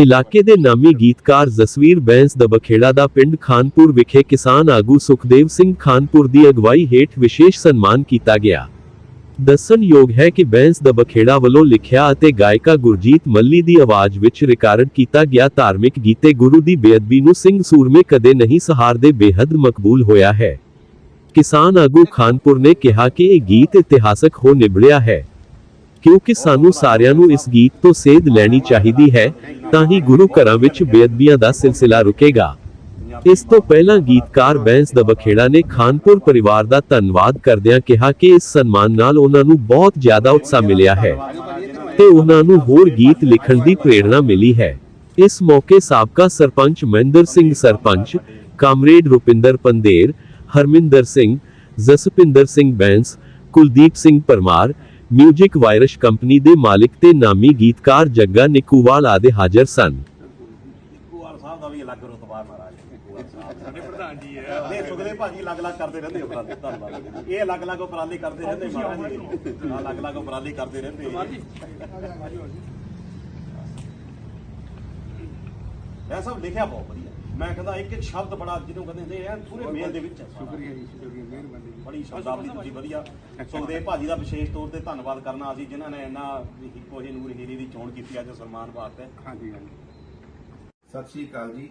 ਇਲਾਕੇ ਦੇ ਨਾਮੀ ਗੀਤਕਾਰ ਜਸਵੀਰ ਬੈਂਸ ਦਬਖੇੜਾ ਦਾ ਪਿੰਡ ਖਾਨਪੁਰ ਵਿਖੇ ਕਿਸਾਨ ਆਗੂ ਸੁਖਦੇਵ ਸਿੰਘ ਖਾਨਪੁਰ ਦੀ ਅਗਵਾਈ ਹੇਠ ਵਿਸ਼ੇਸ਼ ਸਨਮਾਨ ਕੀਤਾ ਗਿਆ। ਦੱਸਣਯੋਗ ਹੈ ਕਿ ਬੈਂਸ ਦਬਖੇੜਾ ਵੱਲੋਂ ਲਿਖਿਆ ਅਤੇ ਗਾਇਕਾ ਗੁਰਜੀਤ ਮੱਲੀ ਦੀ ਆਵਾਜ਼ ਵਿੱਚ ਰਿਕਾਰਡ ਕੀਤਾ ਗਿਆ ਧਾਰਮਿਕ ਗੀਤੇ ਗੁਰੂ ਦੀ ਬੇਅਦਬੀ ਨੂੰ ਸਿੰਘ ਸੂਰਮੇ ਕਦੇ ਨਹੀਂ ਸਹਾਰਦੇ ਬੇਹੱਦ ਮਕਬੂਲ ਹੋਇਆ ਹੈ। ਕਿਸਾਨ ਆਗੂ ਖਾਨਪੁਰ ਨੇ ਕਿਹਾ ਕਿ ਇਹ ਗੀਤ ਇਤਿਹਾਸਕ ਹੋ ਨਿਬੜਿਆ ਹੈ। ਕਿਉਂਕਿ ਸਾਨੂੰ ਸਾਰਿਆਂ ਨੂੰ ਇਸ ਗੀਤ ਤੋਂ ਸੇਧ ਲੈਣੀ ਚਾਹੀਦੀ ਹੈ, ਤਾਂ ਹੀ ਗੁਰੂ ਘਰਾਂ ਵਿੱਚ ਬੇਅਦਬੀਆਂ ਦਾ ਸਿਲਸਿਲਾ ਰੁਕੇਗਾ। ਇਸ ਤੋਂ ਪਹਿਲਾਂ ਗੀਤਕਾਰ ਬੈਂਸ ਦਬਖੇੜਾ ਨੇ ਖਾਨਪੁਰ ਪਰਿਵਾਰ ਦਾ ਧੰਨਵਾਦ ਕਰਦਿਆਂ ਕਿਹਾ ਕਿ ਇਸ ਸਨਮਾਨ ਨਾਲ ਉਹਨਾਂ ਨੂੰ ਬਹੁਤ ਜ਼ਿਆਦਾ ਉਤਸ਼ਾਹ ਮਿਲਿਆ ਹੈ ਤੇ ਉਹਨਾਂ ਨੂੰ ਹੋਰ ਗੀਤ ਲਿਖਣ ਦੀ ਪ੍ਰੇਰਣਾ ਮਿਲੀ ਹੈ। ਇਸ ਮੌਕੇ ਸਾਬਕਾ sarpanch Mahinder Singh sarpanch, comrade Rupinder Pander Harminder Singh, Jaspinder Singh Bains, Kuldeep Singh Parmar music virus company ਦੇ ਮਾਲਿਕ ਤੇ ਨਾਮੀ ਗੀਤਕਾਰ ਜੱਗਾ ਨਿੱਕੂਵਾਲ ਆਦਿ ਹਾਜ਼ਰ ਸਨ। ਕੁਆਰ ਸਾਹਿਬ ਦਾ ਵੀ ਅਲੱਗ ਰੁਤਬਾ ਮਹਾਰਾਜ। ਸਾਡੇ ਪ੍ਰਧਾਨ ਜੀ ਹੈ ਨਹੀਂ ਸੁਖਦੇ ਭਾਜੀ ਅਲੱਗ-ਅਲੱਗ ਕਰਦੇ ਰਹਿੰਦੇ ਉਪਰਾਲੇ। ਧੰਨਵਾਦ। ਇਹ ਅਲੱਗ-ਅਲੱਗ ਉਪਰਾਲੇ ਕਰਦੇ ਰਹਿੰਦੇ ਮਹਾਰਾਜ ਜੀ। ਅਲੱਗ-ਅਲੱਗ ਉਪਰਾਲੇ ਕਰਦੇ ਰਹਿੰਦੇ। ਇਹ ਸਭ ਲਿਖਿਆ ਬਹੁਤ ਵਧੀਆ। ਮੈਂ ਕਹਿੰਦਾ ਇੱਕ ਇੱਕ ਸ਼ਬਦ ਬੜਾ ਜਿਹਨੂੰ ਕਹਿੰਦੇ ਨੇ ਇਹ ਪੂਰੇ ਮੇਲ ਦੇ ਵਿੱਚ ਹੈ ਸ਼ੁਕਰੀਆ ਜੀ ਸ਼ੁਕਰੀਆ ਮਿਹਰਬਾਨੀ ਬੜੀ ਸ਼ਬਦਾਵਲੀ ਤੁਸੀਂ ਵਧੀਆ। ਸੁਖਦੇਵ ਭਾਜੀ ਦਾ ਵਿਸ਼ੇਸ਼ ਤੌਰ ਤੇ ਧੰਨਵਾਦ ਕਰਨਾ ਅਸੀਂ ਜਿਨ੍ਹਾਂ ਨੇ ਇੰਨਾ ਇੱਕੋ ਹੀ ਨੂਰ ਹੀਰੀ ਦੀ ਚੋਣ ਕੀਤੀ ਅੱਜ ਸਨਮਾਨ ਵਾਸਤੇ ਹਾਂਜੀ ਹਾਂਜੀ। ਸਤਿ ਸ਼੍ਰੀ ਅਕਾਲ ਜੀ।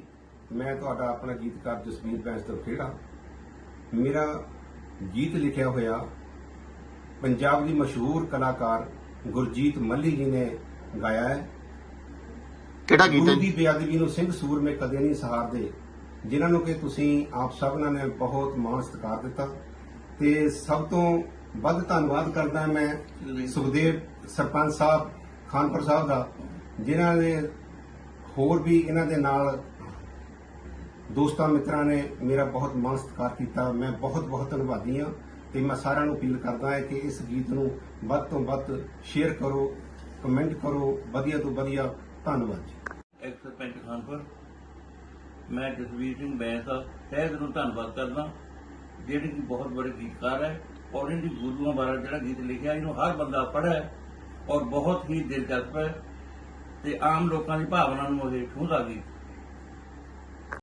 ਮੈਂ ਤੁਹਾਡਾ ਆਪਣਾ ਗੀਤਕਾਰ ਜਸਵੀਰ ਬੈਂਸ ਤੋਂ ਖੇੜਾ ਮੇਰਾ ਗੀਤ ਲਿਖਿਆ ਹੋਇਆ ਪੰਜਾਬ ਦੀ ਮਸ਼ਹੂਰ ਕਲਾਕਾਰ ਗੁਰਜੀਤ ਮੱਲੀ ਜੀ ਨੇ ਗਾਇਆ ਹੈ। ਕਿਹੜਾ ਗੀਤ ਹੈ? ਗੁਰੂ ਦੀ ਬੇਅਦਬੀ ਨੂੰ ਸਿੰਘ ਸੂਰਮੇ ਕਦੇ ਨਹੀਂ ਸਹਾਰਦੇ, ਜਿਨ੍ਹਾਂ ਨੂੰ ਕਿ ਤੁਸੀਂ ਆਪ ਸਭਨਾਂ ਨੇ ਬਹੁਤ ਮਾਣ ਸਤਿਕਾਰ ਦਿੱਤਾ। ਤੇ ਸਭ ਤੋਂ ਵੱਧ ਧੰਨਵਾਦ ਕਰਦਾ ਮੈਂ ਸੁਖਦੇਵ ਸਰਪੰਚ ਸਾਹਿਬ, ਖਾਨਪੁਰ ਸਾਹਿਬ ਦਾ, ਜਿਨ੍ਹਾਂ ਨੇ ਹੋਰ ਵੀ ਇਹਨਾਂ ਦੇ ਨਾਲ ਦੋਸਤਾਂ ਮਿੱਤਰਾਂ ਨੇ ਮੇਰਾ ਬਹੁਤ ਮਾਣ ਸਤਿਕਾਰ ਕੀਤਾ। ਮੈਂ ਬਹੁਤ ਬਹੁਤ ਧੰਨਵਾਦੀ ਹਾਂ ਤੇ ਮੈਂ ਸਾਰਿਆਂ ਨੂੰ ਅਪੀਲ ਕਰਦਾ ਹਾਂ ਕਿ ਇਸ ਗੀਤ ਨੂੰ ਵੱਧ ਤੋਂ ਵੱਧ ਸ਼ੇਅਰ ਕਰੋ ਕਮੈਂਟ ਕਰੋ। ਵਧੀਆ ਤੋਂ ਵਧੀਆ ਧੰਨਵਾਦ ਜੀ। ਸਰਪੰਚ ਖਾਨਪੁਰ। ਮੈਂ ਜਸਵੀਰ ਸਿੰਘ ਬੈਂਸ ਦਾ ਤਹਿ ਦਿਲੋਂ ਧੰਨਵਾਦ ਕਰਦਾ, ਜਿਹੜੇ ਕਿ ਬਹੁਤ ਬੜੇ ਗੀਤਕਾਰ ਹੈ ਔਰ ਇਹਨਾਂ ਦੀ ਗੁਰੂਆਂ ਬਾਰੇ ਜਿਹੜਾ ਗੀਤ ਲਿਖਿਆ, ਇਹਨੂੰ ਹਰ ਬੰਦਾ ਪੜ੍ਹੇ ਔਰ ਬਹੁਤ ਹੀ ਦਿਲਚਸਪ ਹੈ ਤੇ ਆਮ ਲੋਕਾਂ ਦੀ ਭਾਵਨਾ ਨੂੰ ਇਹ ਛੂਹਦਾ ਗੀਤ